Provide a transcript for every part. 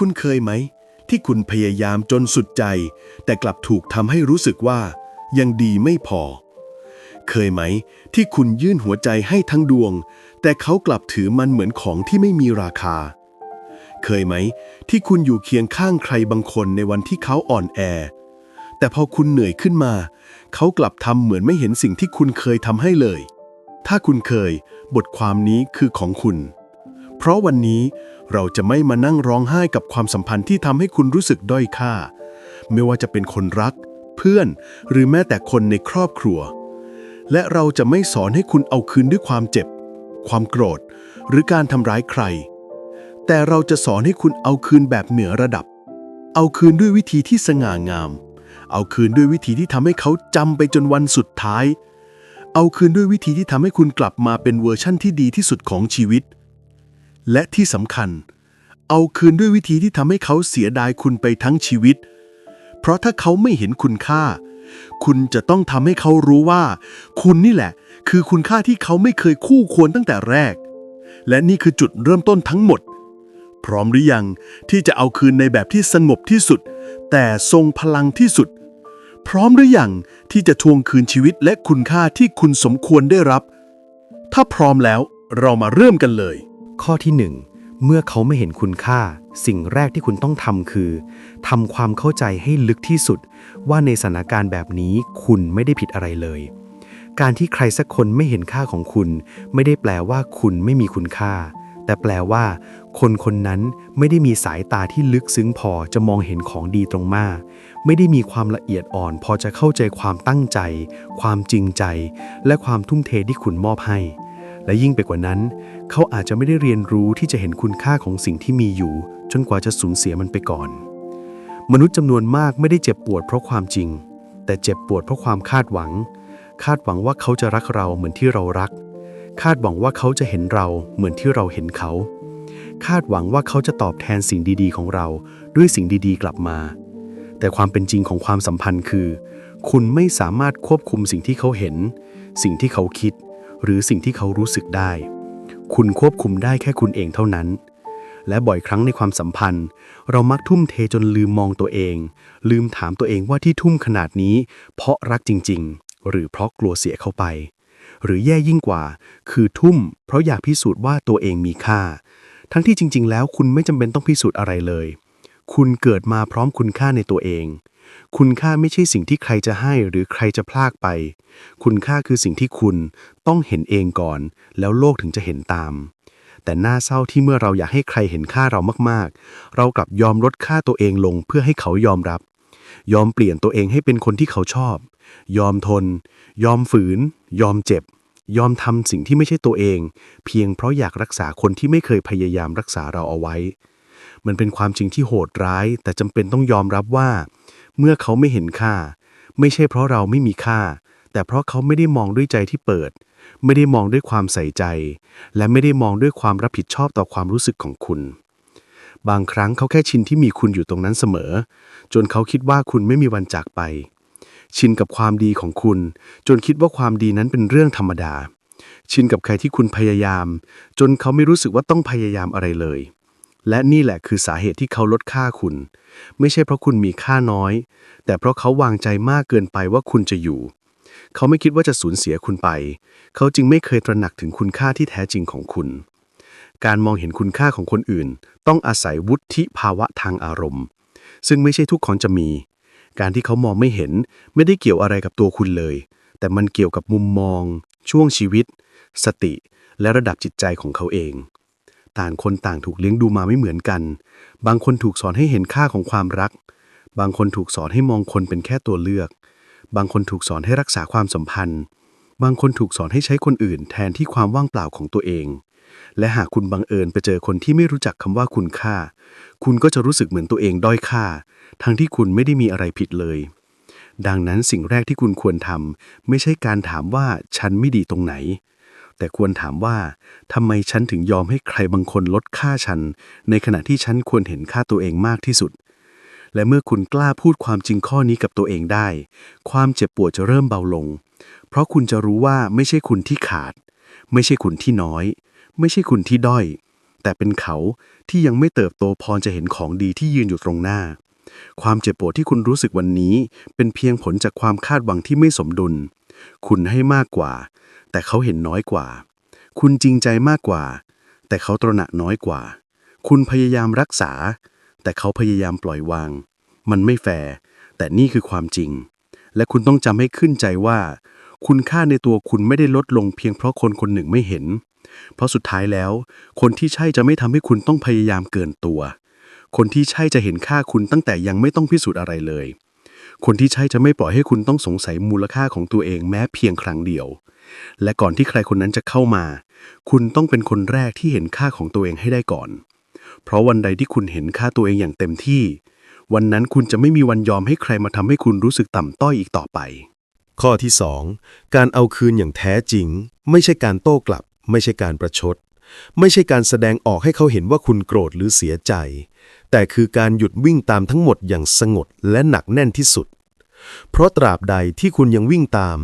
คุณเคยไหม ที่คุณพยายามจนสุดใจ แต่กลับถูกทำให้รู้สึกว่า ยังดีไม่พอ เคยไหม ที่คุณยื่นหัวใจให้ทั้งดวง แต่เขากลับถือมันเหมือนของที่ไม่มีราคา เคยไหม ที่คุณอยู่เคียงข้างใครบางคนในวันที่เขาอ่อนแอ แต่พอคุณเหนื่อยขึ้นมา เขากลับทำเหมือนไม่เห็นสิ่งที่คุณเคยทำให้เลย ถ้าคุณเคย บทความนี้คือของคุณ เพราะวันนี้เราจะไม่มานั่งร้องไห้กับความสัมพันธ์ที่ทำให้คุณรู้สึกด้อยค่า ไม่ว่าจะเป็นคนรัก เพื่อน หรือแม้แต่คนในครอบครัว และเราจะไม่สอนให้คุณเอาคืนด้วยความเจ็บ ความโกรธ หรือการทำร้ายใคร แต่เราจะสอนให้คุณเอาคืนแบบเหนือระดับ เอาคืนด้วยวิธีที่สง่างาม เอาคืนด้วยวิธีที่ทำให้เขาจำไปจนวันสุดท้าย เอาคืนด้วยวิธีที่ทำให้คุณกลับมาเป็นเวอร์ชั่นที่ดีที่สุดของชีวิต และที่สำคัญ เอาคืนด้วยวิธีที่ทำให้เขาเสียดายคุณไปทั้งชีวิต เพราะถ้าเขาไม่เห็นคุณค่า คุณจะต้องทำให้เขารู้ว่า คุณนี่แหละ คือคุณค่าที่เขาไม่เคยคู่ควรตั้งแต่แรก และนี่คือจุดเริ่มต้นทั้งหมด พร้อมหรือยังที่จะเอาคืนในแบบที่สงบที่สุด แต่ทรงพลังที่สุด พร้อมหรือยังที่จะทวงคืนชีวิตและคุณค่าที่คุณสมควรได้รับ ถ้าพร้อมแล้วเรามาเริ่มกันเลย ข้อที่ 1 เมื่อเขาไม่เห็นคุณค่า สิ่งแรกที่คุณต้องทำคือทำความเข้าใจให้ลึกที่สุด ว่าในสถานการณ์แบบนี้คุณไม่ได้ผิดอะไรเลย การที่ใครสักคนไม่เห็นค่าของคุณ ไม่ได้แปลว่าคุณไม่มีคุณค่า แต่แปลว่า คนคนนั้นไม่ได้มีสายตาที่ลึกซึ้งพอจะมองเห็นของดีตรงหน้า ไม่ได้มีความละเอียดอ่อน พอจะเข้าใจความตั้งใจ ความจริงใจ และความทุ่มเทที่คุณมอบให้ และยิ่งไปกว่านั้น เขาอาจจะไม่ได้เรียนรู้ที่จะเห็นคุณค่าของสิ่งที่มีอยู่ จนกว่าจะสูญเสียมันไปก่อน มนุษย์จำนวนมากไม่ได้เจ็บปวดเพราะความจริง แต่เจ็บปวดเพราะความคาดหวัง คาดหวังว่าเขาจะรักเราเหมือนที่เรารัก คาดหวังว่าเขาจะเห็นเราเหมือนที่เราเห็นเขาคาดหวังว่าเขาจะตอบแทนสิ่งดีๆ ของเราด้วยสิ่งดีๆ กลับมา แต่ความเป็นจริงของความสัมพันธ์คือ คุณไม่สามารถควบคุมสิ่งที่เขาเห็น สิ่งที่เขาคิด หรือสิ่งที่เขารู้สึกได้ คุณควบคุมได้แค่คุณเองเท่านั้น และบ่อยครั้งในความสัมพันธ์ เรามักทุ่มเทจนลืมมองตัวเอง ลืมถามตัวเองว่าที่ทุ่มขนาดนี้ เพราะรักจริง ๆ หรือเพราะกลัวเสียเขาไป หรือแย่ยิ่งกว่า คือทุ่ม เพราะอยากพิสูจน์ว่าตัวเองมีค่า ทั้งที่จริง ๆ แล้วคุณไม่จำเป็นต้องพิสูจน์อะไรเลย คุณเกิดมาพร้อมคุณค่าในตัวเอง คุณค่าไม่ใช่สิ่งที่ใครจะให้หรือใครจะพลากไป คุณค่าคือสิ่งที่คุณต้องเห็นเองก่อน แล้วโลกถึงจะเห็นตาม แต่น่าเศร้าที่เมื่อเราอยากให้ใครเห็นค่าเรามากๆ เรากลับยอมลดค่าตัวเองลงเพื่อให้เขายอมรับ ยอมเปลี่ยนตัวเองให้เป็นคนที่เขาชอบ ยอมทน ยอมฝืน ยอมเจ็บยอมทำสิ่งที่ไม่ใช่ตัวเอง เพียงเพราะอยากรักษาคนที่ไม่เคยพยายามรักษาเราเอาไว้ มันเป็นความจริงที่โหดร้าย แต่จำเป็นต้องยอมรับว่า เมื่อเขาไม่เห็นค่า ไม่ใช่เพราะเราไม่มีค่า แต่เพราะเขาไม่ได้มองด้วยใจที่เปิด ไม่ได้มองด้วยความใส่ใจ และไม่ได้มองด้วยความรับผิดชอบต่อความรู้สึกของคุณ บางครั้งเขาแค่ชินที่มีคุณอยู่ตรงนั้นเสมอ จนเขาคิดว่าคุณไม่มีวันจากไป ชินกับความดีของคุณ จนคิดว่าความดีนั้นเป็นเรื่องธรรมดา ชินกับใครที่คุณพยายาม จนเขาไม่รู้สึกว่าต้องพยายามอะไรเลย และนี่แหละคือสาเหตุที่เขาลดค่าคุณ ไม่ใช่เพราะคุณมีค่าน้อย แต่เพราะเขาวางใจมากเกินไปว่าคุณจะอยู่ เขาไม่คิดว่าจะสูญเสียคุณไป เขาจึงไม่เคยตระหนักถึงคุณค่าที่แท้จริงของคุณ การมองเห็นคุณค่าของคนอื่น ต้องอาศัยวุฒิภาวะทางอารมณ์ ซึ่งไม่ใช่ทุกคนจะมี การที่เขามองไม่เห็นไม่ได้เกี่ยวอะไรกับตัวคุณเลย แต่มันเกี่ยวกับมุมมอง ช่วงชีวิต สติ และระดับจิตใจของเขาเอง ต่างคนต่างถูกเลี้ยงดูมาไม่เหมือนกัน บางคนถูกสอนให้เห็นค่าของความรัก บางคนถูกสอนให้มองคนเป็นแค่ตัวเลือก บางคนถูกสอนให้รักษาความสัมพันธ์ บางคนถูกสอนให้ใช้คนอื่น แทนที่ความว่างเปล่าของตัวเอง และหากคุณบังเอิญไปเจอคนที่ไม่รู้จักคำว่าคุณค่า คุณก็จะรู้สึกเหมือนตัวเองด้อยค่า ทั้งที่คุณไม่ได้มีอะไรผิดเลย ดังนั้นสิ่งแรกที่คุณควรทำไม่ใช่การถามว่าฉันไม่ดีตรงไหน แต่ควรถามว่าทำไมฉันถึงยอมให้ใครบางคนลดค่าฉัน ในขณะที่ฉันควรเห็นค่าตัวเองมากที่สุด และเมื่อคุณกล้าพูดความจริงข้อนี้กับตัวเองได้ ความเจ็บปวดจะเริ่มเบาลง เพราะคุณจะรู้ว่าไม่ใช่คุณที่ขาด ไม่ใช่คุณที่น้อย ไม่ใช่คุณที่ด้อย แต่เป็นเขาที่ยังไม่เติบโตพอจะเห็นของดีที่ยืนอยู่ตรงหน้าความเจ็บปวดที่คุณรู้สึกวันนี้ เป็นเพียงผลจากความคาดหวังที่ไม่สมดุล คุณให้มากกว่า แต่เขาเห็นน้อยกว่า คุณจริงใจมากกว่า แต่เขาตระหนักน้อยกว่า คุณพยายามรักษา แต่เขาพยายามปล่อยวาง มันไม่แฟร์แต่นี่คือความจริง และคุณต้องจำให้ขึ้นใจว่า คุณค่าในตัวคุณไม่ได้ลดลงเพียงเพราะคนคนหนึ่งไม่เห็น เพราะสุดท้ายแล้ว คนที่ใช่จะไม่ทำให้คุณต้องพยายามเกินตัว คนที่ใช่จะเห็นค่าคุณตั้งแต่ยังไม่ต้องพิสูจน์อะไรเลย คนที่ใช่จะไม่ปล่อยให้คุณต้องสงสัยมูลค่าของตัวเองแม้เพียงครั้งเดียว และก่อนที่ใครคนนั้นจะเข้ามา คุณต้องเป็นคนแรกที่เห็นค่าของตัวเองให้ได้ก่อน เพราะวันใดที่คุณเห็นค่าตัวเองอย่างเต็มที่ วันนั้นคุณจะไม่มีวันยอมให้ใครมาทำให้คุณรู้สึกต่ำต้อยอีกต่อไป ข้อที่ 2 การเอาคืนอย่างแท้จริง ไม่ใช่การโต้กลับ ไม่ใช่การประชด ไม่ใช่การแสดงออกให้เขาเห็นว่าคุณโกรธหรือเสียใจ แต่คือการหยุดวิ่งตามทั้งหมดอย่างสงบและหนักแน่นที่สุด เพราะตราบใดที่คุณยังวิ่งตาม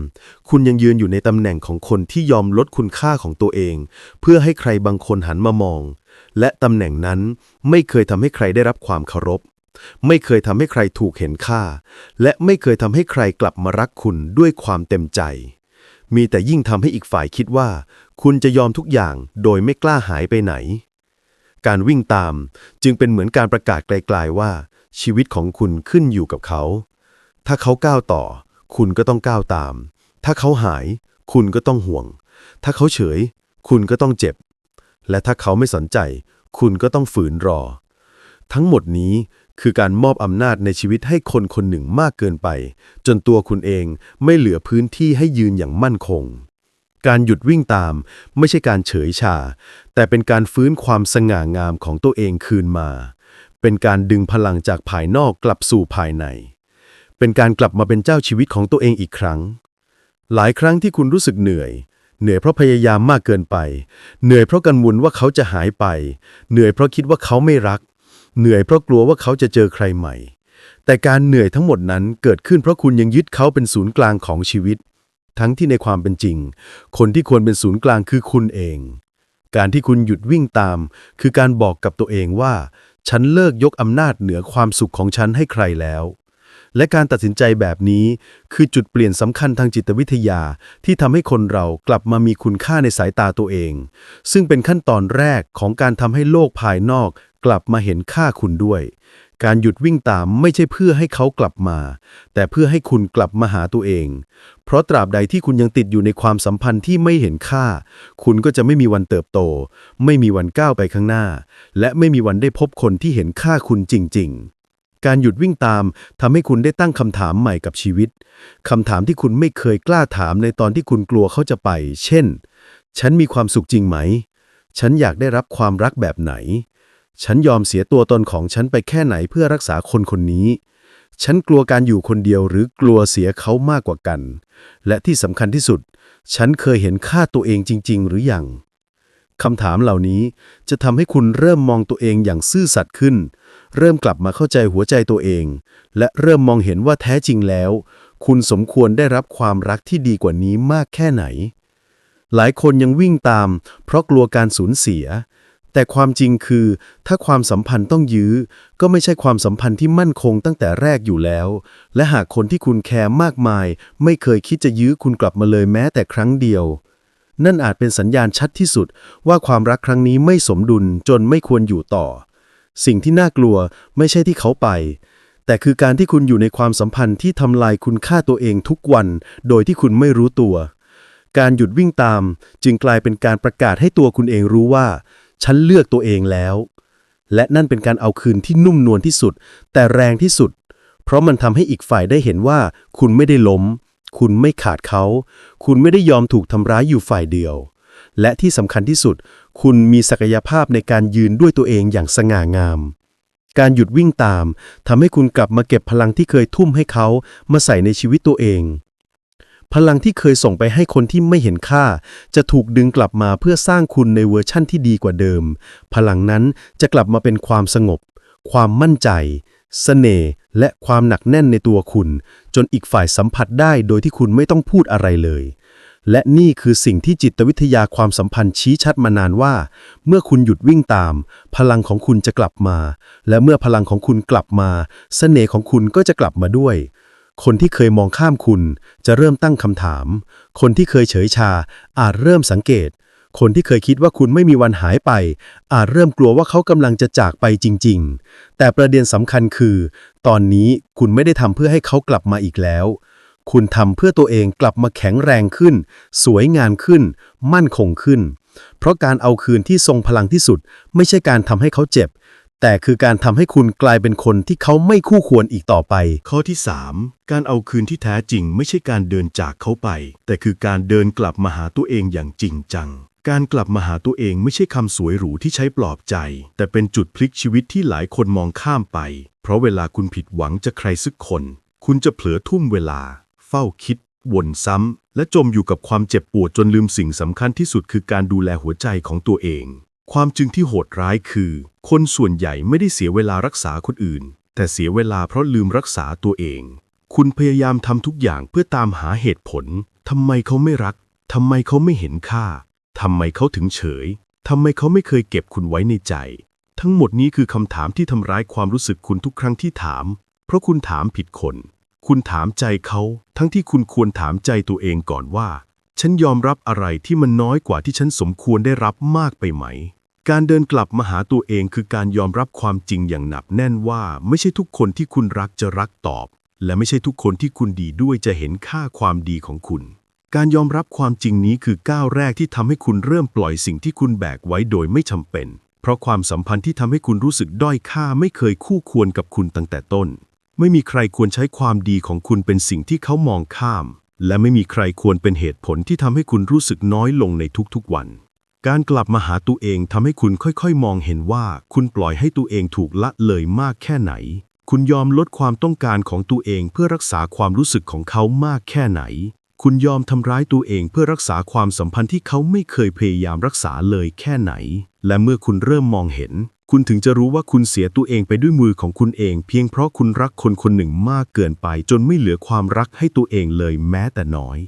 คุณยังยืนอยู่ในตำแหน่งของคนที่ยอมลดคุณค่าของตัวเอง เพื่อให้ใครบางคนหันมามอง และตำแหน่งนั้นไม่เคยทำให้ใครได้รับความเคารพ ไม่เคยทำให้ใครถูกเห็นค่า และไม่เคยทำให้ใครกลับมารักคุณด้วยความเต็มใจ มีแต่ยิ่งทำให้อีกฝ่ายคิดว่า คุณจะยอมทุกอย่างโดยไม่กล้าหายไปไหน การวิ่งตาม จึงเป็นเหมือนการประกาศไกลๆว่า ชีวิตของคุณขึ้นอยู่กับเขา ถ้าเขาก้าวต่อ คุณก็ต้องก้าวตาม ถ้าเขาหาย คุณก็ต้องห่วง ถ้าเขาเฉย คุณก็ต้องเจ็บ และถ้าเขาไม่สนใจ คุณก็ต้องฝืนรอ ทั้งหมดนี้คือการมอบอำนาจในชีวิตให้คนคนหนึ่งมากเกินไป จนตัวคุณเองไม่เหลือพื้นที่ให้ยืนอย่างมั่นคง การหยุดวิ่งตาม ไม่ใช่การเฉยชา แต่เป็นการฟื้นความสง่างามของตัวเองคืนมา เป็นการดึงพลังจากภายนอกกลับสู่ภายใน เป็นการกลับมาเป็นเจ้าชีวิตของตัวเองอีกครั้ง หลายครั้งที่คุณรู้สึกเหนื่อย เหนื่อยเพราะพยายามมากเกินไป เหนื่อยเพราะกังวลว่าเขาจะหายไป เหนื่อยเพราะคิดว่าเขาไม่รัก เหนื่อยเพราะกลัวว่าเขาจะเจอใครใหม่แต่การเหนื่อยทั้งหมดนั้นเกิดขึ้นเพราะคุณยังยึดเขาเป็นศูนย์กลางของชีวิต ทั้งที่ในความเป็นจริง คนที่ควรเป็นศูนย์กลางคือคุณเอง การที่คุณหยุดวิ่งตาม คือการบอกกับตัวเองว่า ฉันเลิกยกอำนาจเหนือความสุขของฉันให้ใครแล้ว และการตัดสินใจแบบนี้คือจุดเปลี่ยนสำคัญทางจิตวิทยาที่ทำให้คนเรากลับมามีคุณค่าในสายตาตัวเอง ซึ่งเป็นขั้นตอนแรกของการทำให้โลกภายนอกกลับมาเห็นค่าคุณด้วย การหยุดวิ่งตามไม่ใช่เพื่อให้เขากลับมา แต่เพื่อให้คุณกลับมาหาตัวเอง เพราะตราบใดที่คุณยังติดอยู่ในความสัมพันธ์ที่ไม่เห็นค่า คุณก็จะไม่มีวันเติบโต ไม่มีวันก้าวไปข้างหน้า และไม่มีวันได้พบคนที่เห็นค่าคุณจริง ๆการหยุดวิ่งตามทำให้คุณได้ตั้งคำถามใหม่กับชีวิตคำถามที่คุณไม่เคยกล้าถามในตอนที่คุณกลัวเขาจะไป เช่น ฉันมีความสุขจริงไหม ฉันอยากได้รับความรักแบบไหน ฉันยอมเสียตัวตนของฉันไปแค่ไหนเพื่อรักษาคนคนนี้ ฉันกลัวการอยู่คนเดียวหรือกลัวเสียเขามากกว่ากัน และที่สำคัญที่สุด ฉันเคยเห็นค่าตัวเองจริง ๆ หรือยังคำถามเหล่านี้จะทำให้คุณเริ่มมองตัวเองอย่างซื่อสัตย์ขึ้น เริ่มกลับมาเข้าใจหัวใจตัวเอง และเริ่มมองเห็นว่าแท้จริงแล้ว คุณสมควรได้รับความรักที่ดีกว่านี้มากแค่ไหน หลายคนยังวิ่งตาม เพราะกลัวการสูญเสีย แต่ความจริงคือ ถ้าความสัมพันธ์ต้องยื้อ ก็ไม่ใช่ความสัมพันธ์ที่มั่นคงตั้งแต่แรกอยู่แล้ว และหากคนที่คุณแคร์มากมาย ไม่เคยคิดจะยื้อคุณกลับมาเลยแม้แต่ครั้งเดียว นั่นอาจเป็นสัญญาณชัดที่สุด ว่าความรักครั้งนี้ไม่สมดุลจนไม่ควรอยู่ต่อ สิ่งที่น่ากลัวไม่ใช่ที่เขาไป แต่คือการที่คุณอยู่ในความสัมพันธ์ที่ทำลายคุณค่าตัวเองทุกวัน โดยที่คุณไม่รู้ตัว การหยุดวิ่งตาม จึงกลายเป็นการประกาศให้ตัวคุณเองรู้ว่า ฉันเลือกตัวเองแล้ว และนั่นเป็นการเอาคืนที่นุ่มนวลที่สุด แต่แรงที่สุด เพราะมันทำให้อีกฝ่ายได้เห็นว่า คุณไม่ได้ล้ม คุณไม่ขาดเขา คุณไม่ได้ยอมถูกทำร้ายอยู่ฝ่ายเดียว และที่สำคัญที่สุด คุณมีศักยภาพในการยืนด้วยตัวเองอย่างสง่างาม การหยุดวิ่งตามทำให้คุณกลับมาเก็บพลังที่เคยทุ่มให้เขามาใส่ในชีวิตตัวเอง พลังที่เคยส่งไปให้คนที่ไม่เห็นค่า จะถูกดึงกลับมาเพื่อสร้างคุณในเวอร์ชั่นที่ดีกว่าเดิม พลังนั้นจะกลับมาเป็นความสงบ ความมั่นใจเสน่ห์และความหนักแน่นในตัวคุณ จนอีกฝ่ายสัมผัสได้โดยที่คุณไม่ต้องพูดอะไรเลย และนี่คือสิ่งที่จิตวิทยาความสัมพันธ์ชี้ชัดมานานว่า เมื่อคุณหยุดวิ่งตาม พลังของคุณจะกลับมา และเมื่อพลังของคุณกลับมาเสน่ห์ของคุณก็จะกลับมาด้วย คนที่เคยมองข้ามคุณ จะเริ่มตั้งคำถาม คนที่เคยเฉยชา อาจเริ่มสังเกต คนที่เคยคิดว่าคุณไม่มีวันหายไป อาจเริ่มกลัวว่าเขากำลังจะจากไปจริง ๆ แต่ประเด็นสำคัญคือ ตอนนี้คุณไม่ได้ทำเพื่อให้เขากลับมาอีกแล้ว คุณทำเพื่อตัวเองกลับมาแข็งแรงขึ้น สวยงามขึ้น มั่นคงขึ้น เพราะการเอาคืนที่ทรงพลังที่สุด ไม่ใช่การทำให้เขาเจ็บ แต่คือการทำให้คุณกลายเป็นคนที่เขาไม่คู่ควรอีกต่อไป ข้อที่ 3 การเอาคืนที่แท้จริงไม่ใช่การเดินจากเขาไป แต่คือการเดินกลับมาหาตัวเองอย่างจริงจัง การกลับมาหาตัวเองไม่ใช่คำสวยหรูที่ใช้ปลอบใจ แต่เป็นจุดพลิกชีวิตที่หลายคนมองข้ามไป เพราะเวลาคุณผิดหวังจากใครสักคน คุณจะเผลอทุ่มเวลา เฝ้าคิดวนซ้ำและจมอยู่กับความเจ็บปวดจนลืมสิ่งสำคัญที่สุดคือการดูแลหัวใจของตัวเอง ความจึงที่โหดร้ายคือ คนส่วนใหญ่ไม่ได้เสียเวลารักษาคนอื่น แต่เสียเวลาเพราะลืมรักษาตัวเอง คุณพยายามทำทุกอย่างเพื่อตามหาเหตุผลทำไมเขาไม่รักทำไมเขาไม่เห็นค่าทำไมเขาถึงเฉยทำไมเขาไม่เคยเก็บคุณไว้ในใจ ทั้งหมดนี้คือคำถามที่ทำร้ายความรู้สึกคุณทุกครั้งที่ถาม เพราะคุณถามผิดคน คุณถามใจเขา ทั้งที่คุณควรถามใจตัวเองก่อนว่า ฉันยอมรับอะไรที่มันน้อยกว่าที่ฉันสมควรได้รับมากไปไหม การเดินกลับมาหาตัวเองคือการยอมรับความจริงอย่างหนักแน่นว่าไม่ใช่ทุกคนที่คุณรักจะรักตอบ และไม่ใช่ทุกคนที่คุณดีด้วยจะเห็นค่าความดีของคุณ การยอมรับความจริงนี้คือก้าวแรกที่ทำให้คุณเริ่มปล่อยสิ่งที่คุณแบกไว้โดยไม่จำเป็น เพราะความสัมพันธ์ที่ทำให้คุณรู้สึกด้อยค่าไม่เคยคู่ควรกับคุณตั้งแต่ต้น ไม่มีใครควรใช้ความดีของคุณเป็นสิ่งที่เขามองข้าม และไม่มีใครควรเป็นเหตุผลที่ทำให้คุณรู้สึกน้อยลงในทุกๆวัน การกลับมาหาตัวเองทำให้คุณค่อยๆ มองเห็นว่าคุณปล่อยให้ตัวเองถูกละเลยมากแค่ไหน คุณยอมลดความต้องการของตัวเองเพื่อรักษาความรู้สึกของเขามากแค่ไหน คุณยอมทำร้ายตัวเองเพื่อรักษาความสัมพันธ์ที่เขาไม่เคยพยายามรักษาเลยแค่ไหน และเมื่อคุณเริ่มมองเห็น คุณถึงจะรู้ว่าคุณเสียตัวเองไปด้วยมือของคุณเอง เพียงเพราะคุณรักคนคนหนึ่งมากเกินไป จนไม่เหลือความรักให้ตัวเองเลยแม้แต่น้อย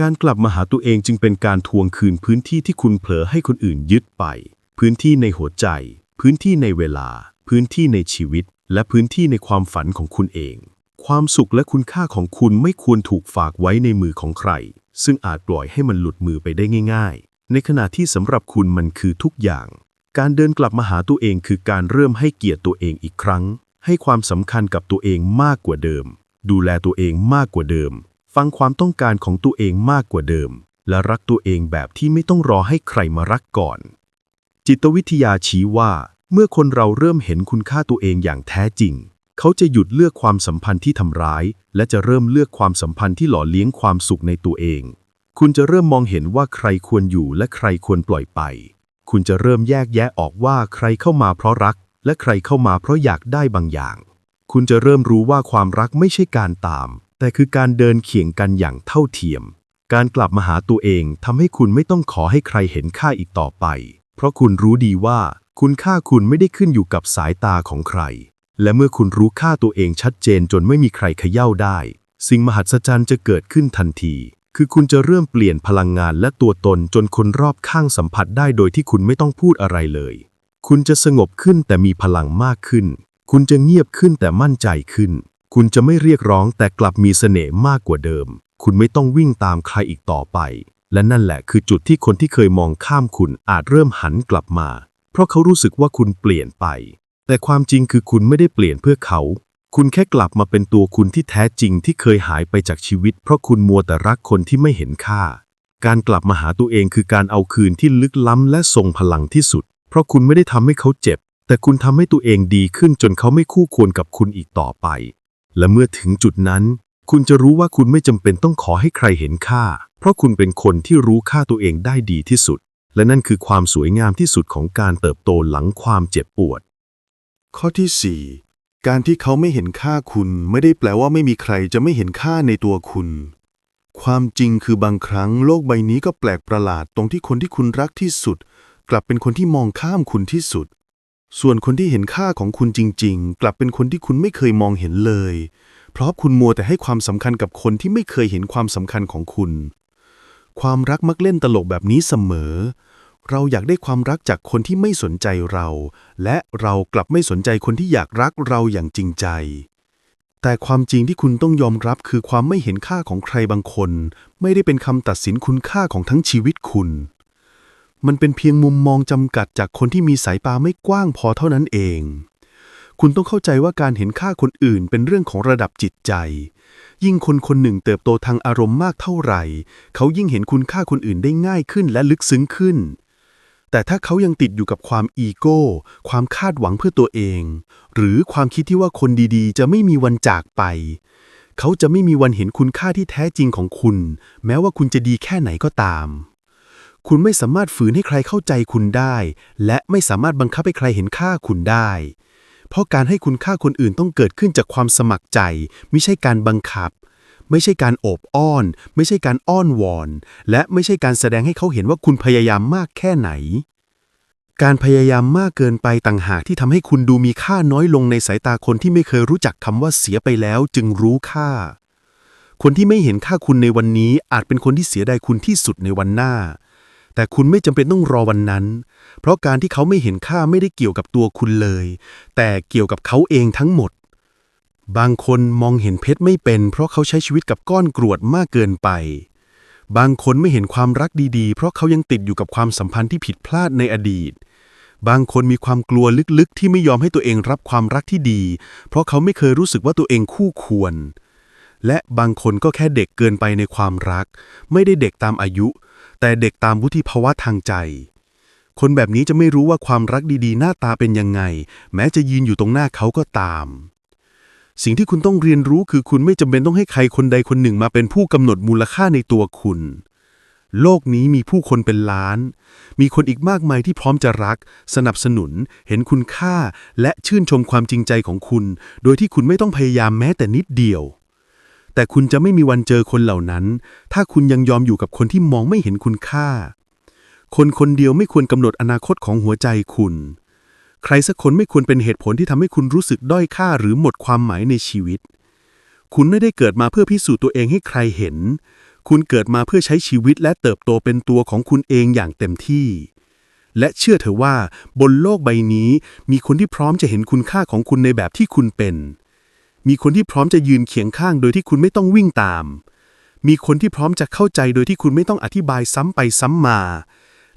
การกลับมาหาตัวเองจึงเป็นการทวงคืนพื้นที่ที่คุณเผลอให้คนอื่นยึดไป พื้นที่ในหัวใจ พื้นที่ในเวลา พื้นที่ในชีวิต และพื้นที่ในความฝันของคุณเอง ความสุขและคุณค่าของคุณไม่ควรถูกฝากไว้ในมือของใคร ซึ่งอาจปล่อยให้มันหลุดมือไปได้ง่าย ๆ ในขณะที่สำหรับคุณมันคือทุกอย่าง การเดินกลับมาหาตัวเองคือการเริ่มให้เกียรติตัวเองอีกครั้ง ให้ความสำคัญกับตัวเองมากกว่าเดิม ดูแลตัวเองมากกว่าเดิม ฟังความต้องการของตัวเองมากกว่าเดิม และรักตัวเองแบบที่ไม่ต้องรอให้ใครมารักก่อน จิตวิทยาชี้ว่า เมื่อคนเราเริ่มเห็นคุณค่าตัวเองอย่างแท้จริง เขาจะหยุดเลือกความสัมพันธ์ที่ทำร้าย และจะเริ่มเลือกความสัมพันธ์ที่หล่อเลี้ยงความสุขในตัวเอง คุณจะเริ่มมองเห็นว่าใครควรอยู่และใครควรปล่อยไป คุณจะเริ่มแยกแยะออกว่าใครเข้ามาเพราะรัก และใครเข้ามาเพราะอยากได้บางอย่าง คุณจะเริ่มรู้ว่าความรักไม่ใช่การตาม แต่คือการเดินเคียงกันอย่างเท่าเทียม การกลับมาหาตัวเองทำให้คุณไม่ต้องขอให้ใครเห็นค่าอีกต่อไป เพราะคุณรู้ดีว่า คุณค่าคุณไม่ได้ขึ้นอยู่กับสายตาของใคร และเมื่อคุณรู้ค่าตัวเองชัดเจนจนไม่มีใครเขย่าได้ สิ่งมหัศจรรย์จะเกิดขึ้นทันที คือคุณจะเริ่มเปลี่ยนพลังงานและตัวตนจนคนรอบข้างสัมผัสได้โดยที่คุณไม่ต้องพูดอะไรเลย คุณจะสงบขึ้นแต่มีพลังมากขึ้น คุณจะเงียบขึ้นแต่มั่นใจขึ้น คุณจะไม่เรียกร้องแต่กลับมีเสน่ห์มากกว่าเดิม คุณไม่ต้องวิ่งตามใครอีกต่อไป และนั่นแหละคือจุดที่คนที่เคยมองข้ามคุณอาจเริ่มหันกลับมา เพราะเขารู้สึกว่าคุณเปลี่ยนไป แต่ความจริงคือคุณไม่ได้เปลี่ยนเพื่อเขา คุณแค่กลับมาเป็นตัวคุณที่แท้จริงที่เคยหายไปจากชีวิต เพราะคุณมัวแต่รักคนที่ไม่เห็นค่า การกลับมาหาตัวเองคือการเอาคืนที่ลึกล้ำและทรงพลังที่สุด เพราะคุณไม่ได้ทำให้เขาเจ็บ แต่คุณทำให้ตัวเองดีขึ้นจนเขาไม่คู่ควรกับคุณอีกต่อไป และเมื่อถึงจุดนั้น คุณจะรู้ว่าคุณไม่จำเป็นต้องขอให้ใครเห็นค่า เพราะคุณเป็นคนที่รู้ค่าตัวเองได้ดีที่สุด และนั่นคือความสวยงามที่สุดของการเติบโตหลังความเจ็บปวด ข้อที่ 4 การที่เขาไม่เห็นค่าคุณไม่ได้แปลว่าไม่มีใครจะไม่เห็นค่าในตัวคุณ ความจริงคือบางครั้งโลกใบนี้ก็แปลกประหลาดตรงที่คนที่คุณรักที่สุด กลับเป็นคนที่มองข้ามคุณที่สุด ส่วนคนที่เห็นค่าของคุณจริง ๆ กลับเป็นคนที่คุณไม่เคยมองเห็นเลย เพราะคุณมัวแต่ให้ความสำคัญกับคนที่ไม่เคยเห็นความสำคัญของคุณ ความรักมักเล่นตลกแบบนี้เสมอ เราอยากได้ความรักจากคนที่ไม่สนใจเรา และเรากลับไม่สนใจคนที่อยากรักเราอย่างจริงใจ แต่ความจริงที่คุณต้องยอมรับคือความไม่เห็นค่าของใครบางคน ไม่ได้เป็นคำตัดสินคุณค่าของทั้งชีวิตคุณ มันเป็นเพียงมุมมองจำกัดจากคนที่มีสายตาไม่กว้างพอเท่านั้นเอง คุณต้องเข้าใจว่าการเห็นค่าคนอื่นเป็นเรื่องของระดับจิตใจยิ่งคนคนหนึ่งเติบโตทางอารมณ์มากเท่าไหร่ เขายิ่งเห็นคุณค่าคนอื่นได้ง่ายขึ้นและลึกซึ้งขึ้น แต่ถ้าเขายังติดอยู่กับความอีโก้ ความคาดหวังเพื่อตัวเอง หรือความคิดที่ว่าคนดีๆ จะไม่มีวันจากไป เขาจะไม่มีวันเห็นคุณค่าที่แท้จริงของคุณ แม้ว่าคุณจะดีแค่ไหนก็ตาม คุณไม่สามารถฝืนให้ใครเข้าใจคุณได้ และไม่สามารถบังคับให้ใครเห็นค่าคุณได้ เพราะการให้คุณค่าคนอื่นต้องเกิดขึ้นจากความสมัครใจ ไม่ใช่การบังคับ ไม่ใช่การโอบอ้อน ไม่ใช่การอ้อนวอน และไม่ใช่การแสดงให้เขาเห็นว่าคุณพยายามมากแค่ไหน การพยายามมากเกินไปต่างหากที่ทำให้คุณดูมีค่าน้อยลงในสายตาคนที่ไม่เคยรู้จักคำว่าเสียไปแล้วจึงรู้ค่า คนที่ไม่เห็นค่าคุณในวันนี้อาจเป็นคนที่เสียดายคุณที่สุดในวันหน้า แต่คุณไม่จำเป็นต้องรอวันนั้น เพราะการที่เขาไม่เห็นค่าไม่ได้เกี่ยวกับตัวคุณเลย แต่เกี่ยวกับเขาเองทั้งหมด บางคนมองเห็นเพชรไม่เป็น เพราะเขาใช้ชีวิตกับก้อนกรวดมากเกินไป บางคนไม่เห็นความรักดีๆ เพราะเขายังติดอยู่กับความสัมพันธ์ที่ผิดพลาดในอดีต บางคนมีความกลัวลึกๆ ที่ไม่ยอมให้ตัวเองรับความรักที่ดี เพราะเขาไม่เคยรู้สึกว่าตัวเองคู่ควร และบางคนก็แค่เด็กเกินไปในความรัก ไม่ได้เด็กตามอายุ แต่เด็กตามวุฒิภาวะทางใจ คนแบบนี้จะไม่รู้ว่าความรักดีๆ หน้าตาเป็นยังไง แม้จะยืนอยู่ตรงหน้าเขาก็ตาม สิ่งที่คุณต้องเรียนรู้คือคุณไม่จำเป็นต้องให้ใครคนใดคนหนึ่งมาเป็นผู้กำหนดมูลค่าในตัวคุณ โลกนี้มีผู้คนเป็นล้าน มีคนอีกมากมายที่พร้อมจะรัก สนับสนุน เห็นคุณค่า และชื่นชมความจริงใจของคุณ โดยที่คุณไม่ต้องพยายามแม้แต่นิดเดียว แต่คุณจะไม่มีวันเจอคนเหล่านั้น ถ้าคุณยังยอมอยู่กับคนที่มองไม่เห็นคุณค่า คนคนเดียวไม่ควรกำหนดอนาคตของหัวใจคุณ ใครสักคนไม่ควรเป็นเหตุผลที่ทำให้คุณรู้สึกด้อยค่าหรือหมดความหมายในชีวิต คุณไม่ได้เกิดมาเพื่อพิสูจน์ตัวเองให้ใครเห็น คุณเกิดมาเพื่อใช้ชีวิตและเติบโตเป็นตัวของคุณเองอย่างเต็มที่ และเชื่อเถอะว่า บนโลกใบนี้ มีคนที่พร้อมจะเห็นคุณค่าของคุณในแบบที่คุณเป็น มีคนที่พร้อมจะยืนเคียงข้างโดยที่คุณไม่ต้องวิ่งตาม มีคนที่พร้อมจะเข้าใจโดยที่คุณไม่ต้องอธิบายซ้ำไปซ้ำมา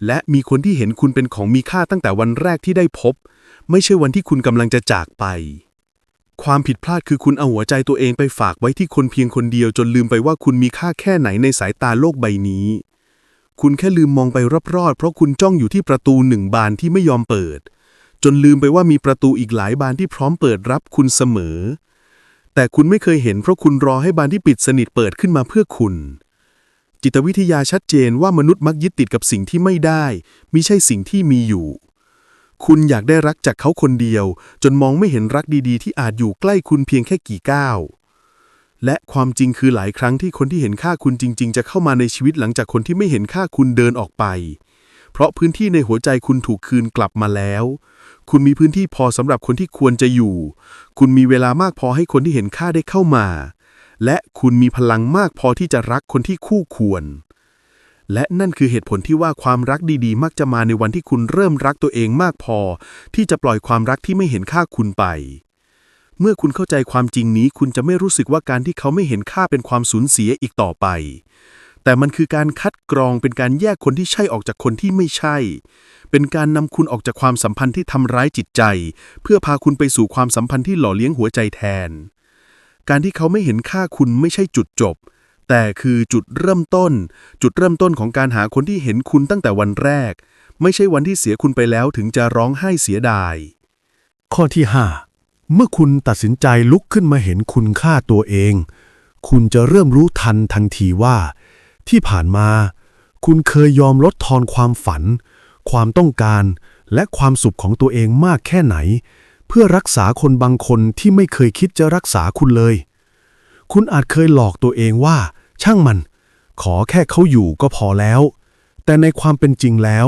และมีคนที่เห็นคุณเป็นของมีค่าตั้งแต่วันแรกที่ได้พบ ไม่ใช่วันที่คุณกำลังจะจากไป ความผิดพลาดคือคุณเอาหัวใจตัวเองไปฝากไว้ที่คนเพียงคนเดียวจนลืมไปว่าคุณมีค่าแค่ไหนในสายตาโลกใบนี้ คุณแค่ลืมมองไปรอบๆ เพราะคุณจ้องอยู่ที่ประตูหนึ่งบานที่ไม่ยอมเปิด จนลืมไปว่ามีประตูอีกหลายบานที่พร้อมเปิดรับคุณเสมอ แต่คุณไม่เคยเห็นเพราะคุณรอให้บานที่ปิดสนิทเปิดขึ้นมาเพื่อคุณจิตวิทยาชัดเจนว่ามนุษย์มักยึดติดกับสิ่งที่ไม่ได้มิใช่สิ่งที่มีอยู่ คุณอยากได้รักจากเขาคนเดียว จนมองไม่เห็นรักดีๆ ที่อาจอยู่ใกล้คุณเพียงแค่กี่ก้าวและความจริงคือหลายครั้งที่คนที่เห็นค่าคุณจริง ๆ จะเข้ามาในชีวิตหลังจากคนที่ไม่เห็นค่าคุณเดินออกไป เพราะพื้นที่ในหัวใจคุณถูกคืนกลับมาแล้ว คุณมีพื้นที่พอสำหรับคนที่ควรจะอยู่ คุณมีเวลามากพอให้คนที่เห็นค่าได้เข้ามา และคุณมีพลังมากพอที่จะรักคนที่คู่ควร และนั่นคือเหตุผลที่ว่าความรักดีๆ มักจะมาในวันที่คุณเริ่มรักตัวเองมากพอ ที่จะปล่อยความรักที่ไม่เห็นค่าคุณไป เมื่อคุณเข้าใจความจริงนี้ คุณจะไม่รู้สึกว่าการที่เขาไม่เห็นค่าเป็นความสูญเสียอีกต่อไป แต่มันคือการคัดกรองเป็นการแยกคนที่ใช่ออกจากคนที่ไม่ใช่ เป็นการนำคุณออกจากความสัมพันธ์ที่ทำร้ายจิตใจ เพื่อพาคุณไปสู่ความสัมพันธ์ที่หล่อเลี้ยงหัวใจแทน การที่เขาไม่เห็นค่าคุณไม่ใช่จุดจบ แต่คือจุดเริ่มต้น จุดเริ่มต้นของการหาคนที่เห็นคุณตั้งแต่วันแรก ไม่ใช่วันที่เสียคุณไปแล้วถึงจะร้องไห้เสียดาย ข้อที่ 5 เมื่อคุณตัดสินใจลุกขึ้นมาเห็นคุณค่าตัวเอง คุณจะเริ่มรู้ทันทันทีว่า ที่ผ่านมา คุณเคยยอมลดทอนความฝัน ความต้องการและความสุขของตัวเองมากแค่ไหน เพื่อรักษาคนบางคนที่ไม่เคยคิดจะรักษาคุณเลย คุณอาจเคยหลอกตัวเองว่า ช่างมัน ขอแค่เขาอยู่ก็พอแล้ว แต่ในความเป็นจริงแล้ว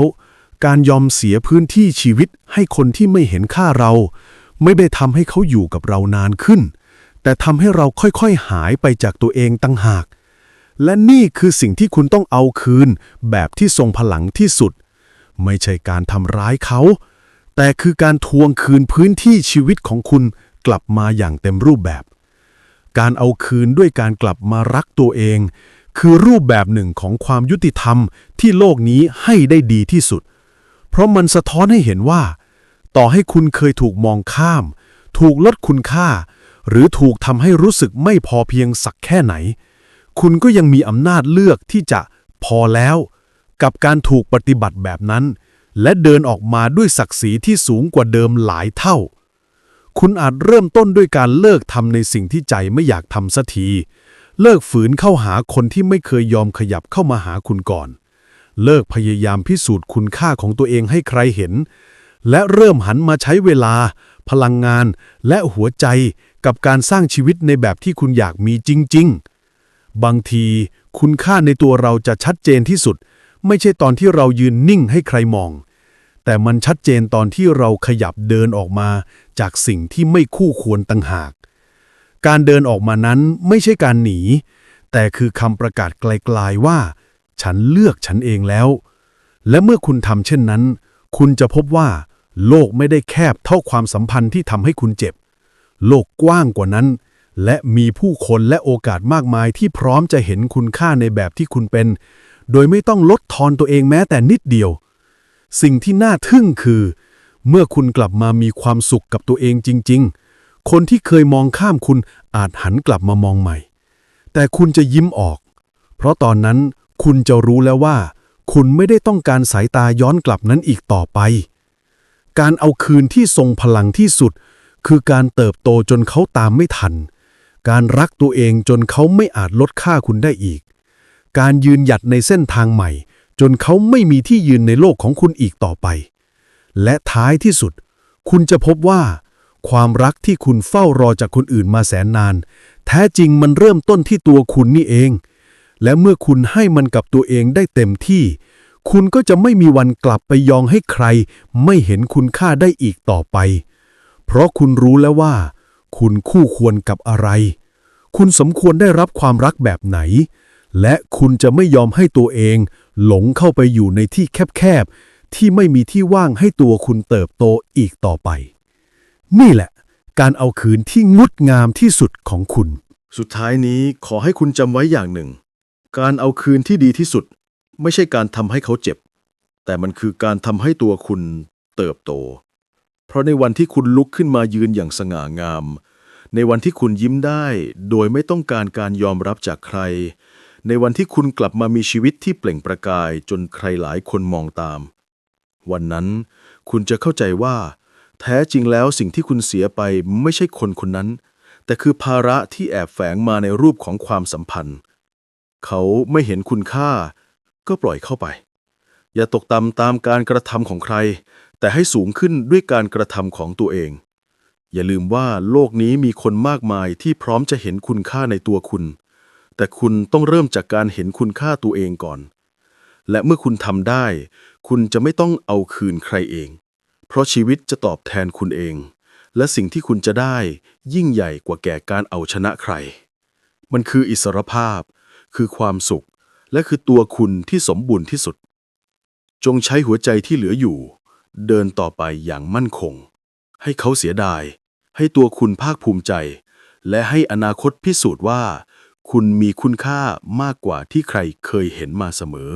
การยอมเสียพื้นที่ชีวิตให้คนที่ไม่เห็นค่าเรา ไม่ได้ทำให้เขาอยู่กับเรานานขึ้น แต่ทำให้เราค่อยๆหายไปจากตัวเองตั้งหาก และนี่คือสิ่งที่คุณต้องเอาคืน แบบที่ทรงพลังที่สุด ไม่ใช่การทำร้ายเขา แต่คือการทวงคืนพื้นที่ชีวิตของคุณกลับมาอย่างเต็มรูปแบบ การเอาคืนด้วยการกลับมารักตัวเอง คือรูปแบบหนึ่งของความยุติธรรมที่โลกนี้ให้ได้ดีที่สุด เพราะมันสะท้อนให้เห็นว่า ต่อให้คุณเคยถูกมองข้าม ถูกลดคุณค่า หรือถูกทำให้รู้สึกไม่พอเพียงสักแค่ไหน คุณก็ยังมีอำนาจเลือกที่จะพอแล้ว กับการถูกปฏิบัติแบบนั้น และเดินออกมาด้วยศักดิ์ศรีที่สูงกว่าเดิมหลายเท่า คุณอาจเริ่มต้นด้วยการเลิกทำในสิ่งที่ใจไม่อยากทำสักที เลิกฝืนเข้าหาคนที่ไม่เคยยอมขยับเข้ามาหาคุณก่อน เลิกพยายามพิสูจน์คุณค่าของตัวเองให้ใครเห็น และเริ่มหันมาใช้เวลา พลังงาน และหัวใจกับการสร้างชีวิตในแบบที่คุณอยากมีจริง ๆ บางทีคุณค่าในตัวเราจะชัดเจนที่สุด ไม่ใช่ตอนที่เรายืนนิ่งให้ใครมอง แต่มันชัดเจนตอนที่เราขยับเดินออกมาจากสิ่งที่ไม่คู่ควรต่างหาก การเดินออกมานั้นไม่ใช่การหนี แต่คือคำประกาศไกลๆว่า ฉันเลือกฉันเองแล้ว และเมื่อคุณทำเช่นนั้น คุณจะพบว่า โลกไม่ได้แคบเท่าความสัมพันธ์ที่ทำให้คุณเจ็บ โลกกว้างกว่านั้น และมีผู้คนและโอกาสมากมายที่พร้อมจะเห็นคุณค่าในแบบที่คุณเป็น โดยไม่ต้องลดทอนตัวเองแม้แต่นิดเดียว สิ่งที่น่าทึ่งคือ เมื่อคุณกลับมามีความสุขกับตัวเองจริง ๆ คนที่เคยมองข้ามคุณอาจหันกลับมามองใหม่ แต่คุณจะยิ้มออก เพราะตอนนั้นคุณจะรู้แล้วว่า คุณไม่ได้ต้องการสายตาย้อนกลับนั้นอีกต่อไป การเอาคืนที่ทรงพลังที่สุด คือการเติบโตจนเขาตามไม่ทัน การรักตัวเองจนเขาไม่อาจลดค่าคุณได้อีก การยืนหยัดในเส้นทางใหม่ จนเขาไม่มีที่ยืนในโลกของคุณอีกต่อไป และท้ายที่สุด คุณจะพบว่า ความรักที่คุณเฝ้ารอจากคนอื่นมาแสนนาน แท้จริงมันเริ่มต้นที่ตัวคุณนี่เอง และเมื่อคุณให้มันกับตัวเองได้เต็มที่ คุณก็จะไม่มีวันกลับไปยองให้ใคร ไม่เห็นคุณค่าได้อีกต่อไป เพราะคุณรู้แล้วว่า คุณคู่ควรกับอะไร คุณสมควรได้รับความรักแบบไหน และคุณจะไม่ยอมให้ตัวเอง หลงเข้าไปอยู่ในที่แคบๆ ที่ไม่มีที่ว่างให้ตัวคุณเติบโตอีกต่อไป นี่แหละ การเอาคืนที่งดงามที่สุดของคุณ สุดท้ายนี้ขอให้คุณจำไว้อย่างหนึ่ง การเอาคืนที่ดีที่สุด ไม่ใช่การทำให้เขาเจ็บ แต่มันคือการทำให้ตัวคุณเติบโต เพราะในวันที่คุณลุกขึ้นมายืนอย่างสง่างาม ในวันที่คุณยิ้มได้ โดยไม่ต้องการการยอมรับจากใคร ในวันที่คุณกลับมามีชีวิตที่เปล่งประกายจนใครหลายคนมองตาม วันนั้นคุณจะเข้าใจว่า แท้จริงแล้วสิ่งที่คุณเสียไปไม่ใช่คนคนนั้น แต่คือภาระที่แอบแฝงมาในรูปของความสัมพันธ์ เขาไม่เห็นคุณค่า ก็ปล่อยเข้าไป อย่าตกต่ำตามการกระทำของใคร แต่ให้สูงขึ้นด้วยการกระทำของตัวเอง อย่าลืมว่าโลกนี้มีคนมากมายที่พร้อมจะเห็นคุณค่าในตัวคุณ แต่คุณต้องเริ่มจากการเห็นคุณค่าตัวเองก่อน และเมื่อคุณทำได้ คุณจะไม่ต้องเอาคืนใครเอง เพราะชีวิตจะตอบแทนคุณเอง และสิ่งที่คุณจะได้ยิ่งใหญ่กว่าแก่การเอาชนะใคร มันคืออิสรภาพ คือความสุข และคือตัวคุณที่สมบูรณ์ที่สุด จงใช้หัวใจที่เหลืออยู่ เดินต่อไปอย่างมั่นคง ให้เขาเสียดาย ให้ตัวคุณภาคภูมิใจ และให้อนาคตพิสูจน์ว่า คุณมีคุณค่ามากกว่าที่ใครเคยเห็นมาเสมอ